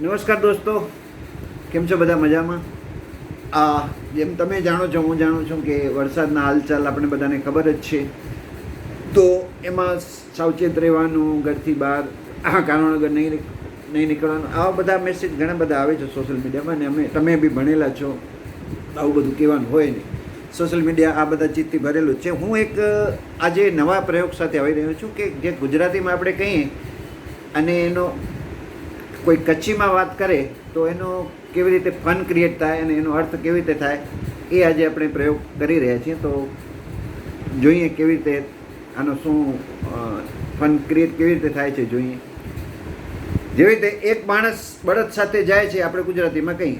નમસ્કાર દોસ્તો. કેમ છો બધા મજામાં? આ જેમ તમે જાણો છો, હું જાણું છું કે વરસાદના હાલચાલ આપણે બધાને ખબર જ છે. તો એમાં સાવચેત રહેવાનું, ઘરથી બહાર આ કારણ વગર નહીં નહીં નીકળવાનું, આવા બધા મેસેજ ઘણા બધા આવે છે સોશિયલ મીડિયામાં અને અમે, તમે બી ભણેલા છો. આવું બધું કહેવાનું હોય નહીં. સોશિયલ મીડિયા આ બધા ચીજથી ભરેલું છે. હું એક, આજે નવા પ્રયોગ સાથે આવી રહ્યો છું કે જે ગુજરાતીમાં આપણે કહીએ, અને એનો કોઈ કચ્છીમાં વાત કરે, તો એનો કેવી રીતે ફન ક્રિએટ થાય અને એનો અર્થ કેવી રીતે થાય, એ આજે આપણે પ્રયોગ કરી રહ્યા છીએ. તો જોઈએ કેવી રીતે આનો શું ફન ક્રિએટ કેવી રીતે થાય છે જોઈએ. જેવી રીતે એક માણસ બળદ સાથે જાય છે આપણે ગુજરાતીમાં કહીએ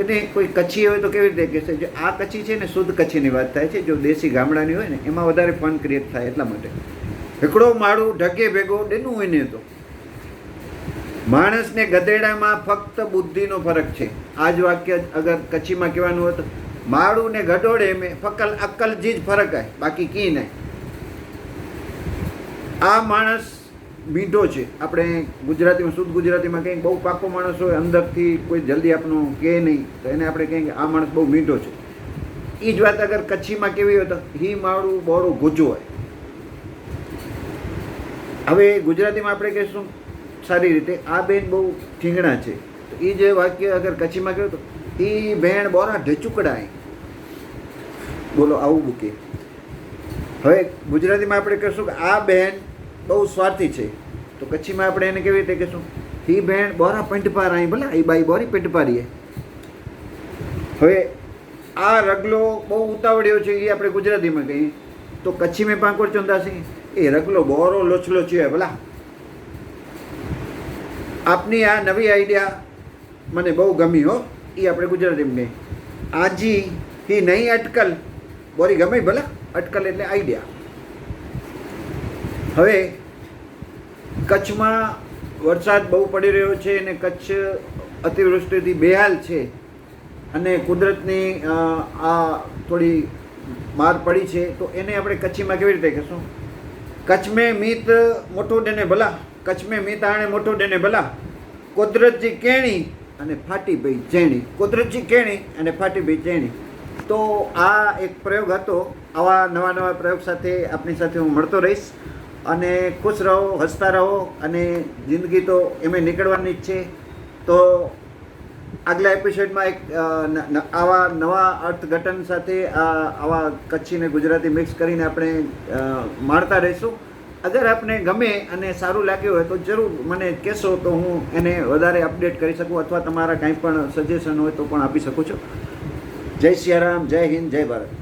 એને કોઈ કચ્છી હોય તો કેવી રીતે કહેશે જો આ કચ્છી છે ને શુદ્ધ કચ્છીની વાત થાય છે, જો દેશી ગામડાની હોય ને, એમાં વધારે ફન ક્રિએટ થાય એટલા માટે. એકડો માળું, ઢગે, ભેગો, ડેનું હોય ને તો. માણસ ને ગધેડામાં ફક્ત બુદ્ધિનો ફરક છે. આ જ વાક્ય અગર કચ્છીમાં કહેવાનું હોય તો માળું ને ગઢોડે મેં ફકલ અક્કલ જી જ ફરક આય, બાકી કી નહીં આ માણસ મીઠો છે. આપણે ગુજરાતીમાં, શુદ્ધ ગુજરાતીમાં કંઈક બહુ પાકો માણસ હોય, અંદરથી કોઈ જલ્દી આપણું કહે નહીં, તો એને આપણે કહીએ કે આ માણસ બહુ મીઠો છે. એ જ વાત અગર કચ્છીમાં કેવી હોય તો, હી માળું બોરું ગુજ્જુ હોય. હવે ગુજરાતીમાં આપણે કહીશું સારી રીતે. આ બેન બહુ ઠીંગણા છે. તો એ જે વાક્ય અગર કચ્છીમાં કહ્યું તો એ બેન બોરા ઢચુકડાય. બોલો આવું મૂકે. હવે ગુજરાતીમાં આપણે કહીશું કે આ બેન બહુ સ્વાર્થી છે. તો કચ્છીમાં આપણે એને કેવી રીતે કહીશું? હી બેન બોરા પંટપાર અહીં ભલા એ બાઈ બોરી પંટપારીએ હવે આ રગલો બહુ ઉતાવળ્યો છે એ આપણે ગુજરાતીમાં કહીએ. તો કચ્છી મેં પાંકોડ ચોંદાસી એ રગલો બોરો લોચલો છે ભલા. આપની આ નવી આઈડિયા મને બહુ ગમી હો. એ આપણે ગુજરાતીમાં કહીએ આજી હી નહીં અટકલ. બોરી ગમે ભલા? અટકલ એટલે આઈડિયા હવે કચ્છમાં વરસાદ બહુ પડી રહ્યો છે અને કચ્છ અતિવૃષ્ટિથી બેહાલ છે અને કુદરતની આ થોડી માર પડી છે, તો એને આપણે કચ્છીમાં કેવી રીતે કહેશું? કચ્છ મેં મિત મોટું ને ભલા. કચ્છ મેં મીત મોટો ડેને ભલા. કુદરતજી કેણી અને ફાટીભાઈ જેણી. કુદરતજી કેણી અને ફાટીભાઈ જેણી. તો આ એક પ્રયોગ હતો. આવા નવા નવા પ્રયોગ સાથે આપની સાથે હું મળતો રહીશ. અને ખુશ રહો, હસતા રહો અને જિંદગી તો એમે નીકળવાની જ છે. તો આગલા એપિસોડમાં એક આવા નવા અર્થઘટન સાથે આ, આવા કચ્છી ને ગુજરાતી મિક્સ કરીને આપણે માણતા રહીશું. અગર આપને ગમે અને સારું લાગ્યું હોય તો જરૂર મને કહેશો તો હું એને વધારે અપડેટ કરી શકું અથવા તમારા કાંઈ પણ સજેશન હોય તો પણ આપી શકું છું. જય સિયારામ, જય હિન્દ, જય ભારત.